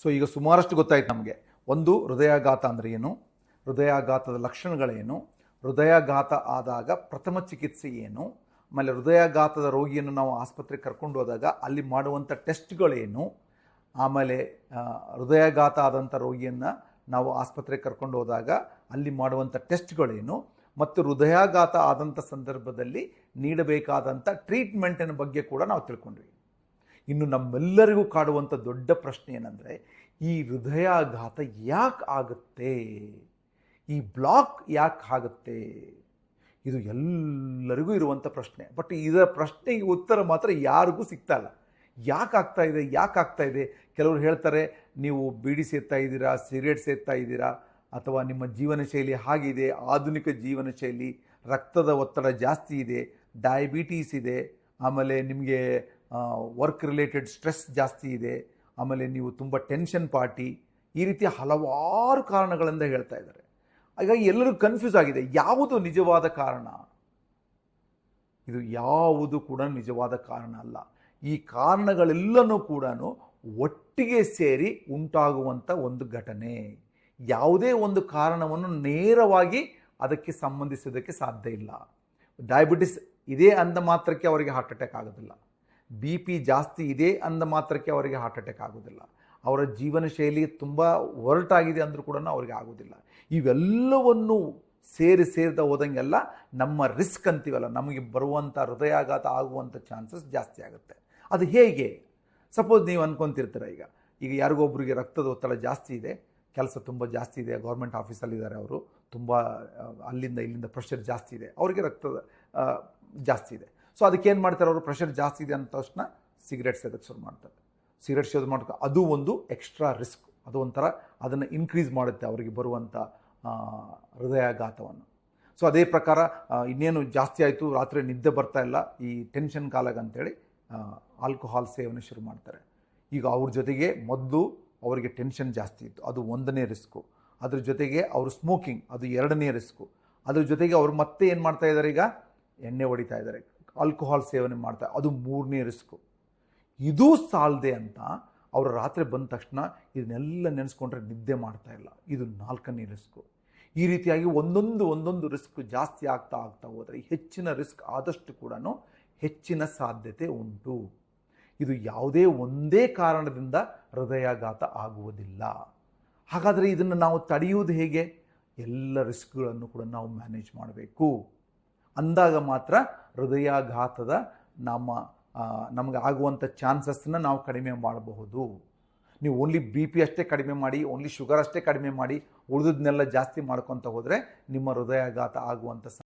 So ಈಗ ಸುಮಾರಷ್ಟು ಗೊತ್ತಾಯ್ತು ನಮಗೆ. ಒಂದು, ಹೃದಯಾಘಾತ ಅಂದರೆ ಏನು? ಹೃದಯಾಘಾತದ ಲಕ್ಷಣಗಳೇನು? ಹೃದಯಾಘಾತ ಆದಾಗ ಪ್ರಥಮ ಚಿಕಿತ್ಸೆ ಏನು? ಆಮೇಲೆ ಹೃದಯಾಘಾತದ ರೋಗಿಯನ್ನು ನಾವು ಆಸ್ಪತ್ರೆಗೆ ಕರ್ಕೊಂಡು ಹೋದಾಗ ಅಲ್ಲಿ ಮಾಡುವಂಥ ಟೆಸ್ಟ್ಗಳೇನು? ಆಮೇಲೆ ಹೃದಯಾಘಾತ ಆದಂಥ ರೋಗಿಯನ್ನು ನಾವು ಆಸ್ಪತ್ರೆಗೆ ಕರ್ಕೊಂಡು ಹೋದಾಗ ಅಲ್ಲಿ ಮಾಡುವಂಥ ಟೆಸ್ಟ್ಗಳೇನು? ಮತ್ತು ಹೃದಯಾಘಾತ ಆದಂಥ ಸಂದರ್ಭದಲ್ಲಿ ನೀಡಬೇಕಾದಂಥ ಟ್ರೀಟ್ಮೆಂಟಿನ ಬಗ್ಗೆ ಕೂಡ ನಾವು ತಿಳ್ಕೊಂಡ್ವಿ. ಇನ್ನು ನಮ್ಮೆಲ್ಲರಿಗೂ ಕಾಡುವಂಥ ದೊಡ್ಡ ಪ್ರಶ್ನೆ ಏನಂದರೆ, ಈ ಹೃದಯಾಘಾತ ಯಾಕೆ ಆಗುತ್ತೆ? ಈ ಬ್ಲಾಕ್ ಯಾಕೆ ಆಗುತ್ತೆ? ಇದು ಎಲ್ಲರಿಗೂ ಇರುವಂಥ ಪ್ರಶ್ನೆ. ಬಟ್ ಇದರ ಪ್ರಶ್ನೆಗೆ ಉತ್ತರ ಮಾತ್ರ ಯಾರಿಗೂ ಸಿಗ್ತಾ ಇಲ್ಲ. ಯಾಕೆ ಆಗ್ತಾ ಇದೆ? ಯಾಕೆ ಆಗ್ತಾ ಇದೆ? ಕೆಲವರು ಹೇಳ್ತಾರೆ, ನೀವು ಬೀಡಿ ಸೇರ್ತಾ ಇದ್ದೀರಾ, ಸಿಗರೇಟ್ ಸೇರ್ತಾ ಇದ್ದೀರಾ, ಅಥವಾ ನಿಮ್ಮ ಜೀವನ ಶೈಲಿ ಹಾಗಿದೆ, ಆಧುನಿಕ ಜೀವನ ಶೈಲಿ, ರಕ್ತದ ಒತ್ತಡ ಜಾಸ್ತಿ ಇದೆ, ಡಯಾಬಿಟೀಸ್ ಇದೆ, ಆಮೇಲೆ ನಿಮಗೆ ವರ್ಕ್ ರಿಲೇಟೆಡ್ ಸ್ಟ್ರೆಸ್ ಜಾಸ್ತಿ ಇದೆ. ಆಮೇಲೆ ನೀವು ತುಂಬ ಟೆನ್ಷನ್ ಪಾರ್ಟಿ ಈ ರೀತಿಯ ಹಲವಾರು ಕಾರಣಗಳಿಂದ ಹೇಳ್ತಾ ಇದ್ದಾರೆ. ಹಾಗಾಗಿ ಎಲ್ಲರೂ ಕನ್ಫ್ಯೂಸ್ ಆಗಿದೆ. ಯಾವುದು ನಿಜವಾದ ಕಾರಣ? ಇದು ಯಾವುದು ಕೂಡ ನಿಜವಾದ ಕಾರಣ ಅಲ್ಲ. ಈ ಕಾರಣಗಳೆಲ್ಲನೂ ಕೂಡ ಒಟ್ಟಿಗೆ ಸೇರಿ ಉಂಟಾಗುವಂಥ ಒಂದು ಘಟನೆ. ಯಾವುದೇ ಒಂದು ಕಾರಣವನ್ನು ನೇರವಾಗಿ ಅದಕ್ಕೆ ಸಂಬಂಧಿಸೋದಕ್ಕೆ ಸಾಧ್ಯ ಇಲ್ಲ. ಡಯಾಬಿಟಿಸ್ ಇದೆ ಅಂದ ಮಾತ್ರಕ್ಕೆ ಅವರಿಗೆ ಹಾರ್ಟ್ ಅಟ್ಯಾಕ್ ಆಗೋದಿಲ್ಲ. ಬಿ ಪಿ ಜಾಸ್ತಿ ಇದೆ ಅಂದ ಮಾತ್ರಕ್ಕೆ ಅವರಿಗೆ ಹಾರ್ಟ್ ಅಟ್ಯಾಕ್ ಆಗೋದಿಲ್ಲ ಅವರ ಜೀವನ ಶೈಲಿ ತುಂಬ ಒರಟಾಗಿದೆ ಅಂದರೂ ಕೂಡ ಅವರಿಗೆ ಆಗೋದಿಲ್ಲ ಇವೆಲ್ಲವನ್ನು ಸೇರಿ ಸೇರಿದ ಹೋದಂಗೆಲ್ಲ ನಮ್ಮ ರಿಸ್ಕ್ ಅಂತೀವಲ್ಲ, ನಮಗೆ ಬರುವಂಥ ಹೃದಯಾಘಾತ ಆಗುವಂಥ ಚಾನ್ಸಸ್ ಜಾಸ್ತಿ ಆಗುತ್ತೆ. ಅದು ಹೇಗೆ? ಸಪೋಸ್ ನೀವು ಅಂದ್ಕೊತಿರ್ತೀರ ಈಗ ಈಗ ಯಾರಿಗೊಬ್ಬರಿಗೆ ರಕ್ತದ ಒತ್ತಡ ಜಾಸ್ತಿ ಇದೆ, ಕೆಲಸ ತುಂಬ ಜಾಸ್ತಿ ಇದೆ ಗೌರ್ಮೆಂಟ್ ಆಫೀಸಲ್ಲಿದ್ದಾರೆ ಅವರು, ತುಂಬ, ಅಲ್ಲಿಂದ ಇಲ್ಲಿಂದ ಪ್ರೆಷರ್ ಜಾಸ್ತಿ ಇದೆ, ಅವರಿಗೆ ರಕ್ತದ ಜಾಸ್ತಿ ಇದೆ. ಸೊ ಅದಕ್ಕೇನು ಮಾಡ್ತಾರೆ ಅವರು? ಪ್ರೆಷರ್ ಜಾಸ್ತಿ ಇದೆ ಅಂದ ತಕ್ಷಣ ಸಿಗರೇಟ್ ಸೇದಕ್ಕೆ ಶುರು ಮಾಡ್ತಾರೆ. ಸಿಗರೇಟ್ ಸೇದ್ ಮಾಡ್ಕೊ ಅದು ಒಂದು ಎಕ್ಸ್ಟ್ರಾ ರಿಸ್ಕ್ ಅದು ಒಂಥರ ಅದನ್ನು ಇನ್ಕ್ರೀಸ್ ಮಾಡುತ್ತೆ ಅವರಿಗೆ ಬರುವಂಥ ಹೃದಯಾಘಾತವನ್ನು. ಸೊ ಅದೇ ಪ್ರಕಾರ ಇನ್ನೇನು ಜಾಸ್ತಿ ಆಯಿತು, ರಾತ್ರಿ ನಿದ್ದೆ ಬರ್ತಾ ಇಲ್ಲ, ಈ ಟೆನ್ಷನ್ ಕಾಲಾಗ ಅಂತೇಳಿ ಆಲ್ಕೋಹಾಲ್ ಸೇವನೆ ಶುರು ಮಾಡ್ತಾರೆ. ಈಗ ಅವ್ರ ಜೊತೆಗೆ ಮೊದಲು ಅವರಿಗೆ ಟೆನ್ಷನ್ ಜಾಸ್ತಿ ಇತ್ತು. ಅದು ಒಂದನೇ ರಿಸ್ಕು ಅದ್ರ ಜೊತೆಗೆ ಅವರು ಸ್ಮೋಕಿಂಗ್ ಅದು ಎರಡನೇ ರಿಸ್ಕು ಅದ್ರ ಜೊತೆಗೆ ಅವರು ಮತ್ತೆ ಏನು ಮಾಡ್ತಾ ಇದ್ದಾರೆ ಈಗ? ಎಣ್ಣೆ ಹೊಡಿತಾ ಇದ್ದಾರೆ ಆಲ್ಕೋಹಾಲ್ ಸೇವನೆ ಮಾಡ್ತಾರೆ ಅದು ಮೂರನೇ ರಿಸ್ಕು. ಇದೂ ಸಾಲದೆ ಅಂತ ಅವರು ರಾತ್ರಿ ಬಂದ ತಕ್ಷಣ ಇದನ್ನೆಲ್ಲ ನೆನೆಸ್ಕೊಂಡ್ರೆ ನಿದ್ದೆ ಮಾಡ್ತಾ ಇಲ್ಲ. ಇದು ನಾಲ್ಕನೇ ರಿಸ್ಕು. ಈ ರೀತಿಯಾಗಿ ಒಂದೊಂದು ಒಂದೊಂದು ರಿಸ್ಕ್ ಜಾಸ್ತಿ ಆಗ್ತಾ ಆಗ್ತಾ ಹೋದರೆ ಹೆಚ್ಚಿನ ರಿಸ್ಕ್ ಆದಷ್ಟು ಕೂಡ ಹೆಚ್ಚಿನ ಸಾಧ್ಯತೆ ಉಂಟು. ಇದು ಯಾವುದೇ ಒಂದೇ ಕಾರಣದಿಂದ ಹೃದಯಾಘಾತ ಆಗುವುದಿಲ್ಲ. ಹಾಗಾದರೆ ಇದನ್ನು ನಾವು ತಡೆಯುವುದು ಹೇಗೆ? ಎಲ್ಲ ರಿಸ್ಕ್ಗಳನ್ನು ಕೂಡ ನಾವು ಮ್ಯಾನೇಜ್ ಮಾಡಬೇಕು. ಅಂದಾಗ ಮಾತ್ರ ಹೃದಯಾಘಾತದ ನಮ್ಮ ನಮಗೆ ಆಗುವಂಥ ಚಾನ್ಸಸ್ನ ನಾವು ಕಡಿಮೆ ಮಾಡಬಹುದು. ನೀವು ಓನ್ಲಿ ಬಿ ಪಿ ಅಷ್ಟೇ ಕಡಿಮೆ ಮಾಡಿ ಓನ್ಲಿ ಶುಗರ್ ಅಷ್ಟೇ ಕಡಿಮೆ ಮಾಡಿ ಉಳಿದದನ್ನೆಲ್ಲ ಜಾಸ್ತಿ ಮಾಡ್ಕೊತ ಹೋದರೆ ನಿಮ್ಮ ಹೃದಯಾಘಾತ ಆಗುವಂಥ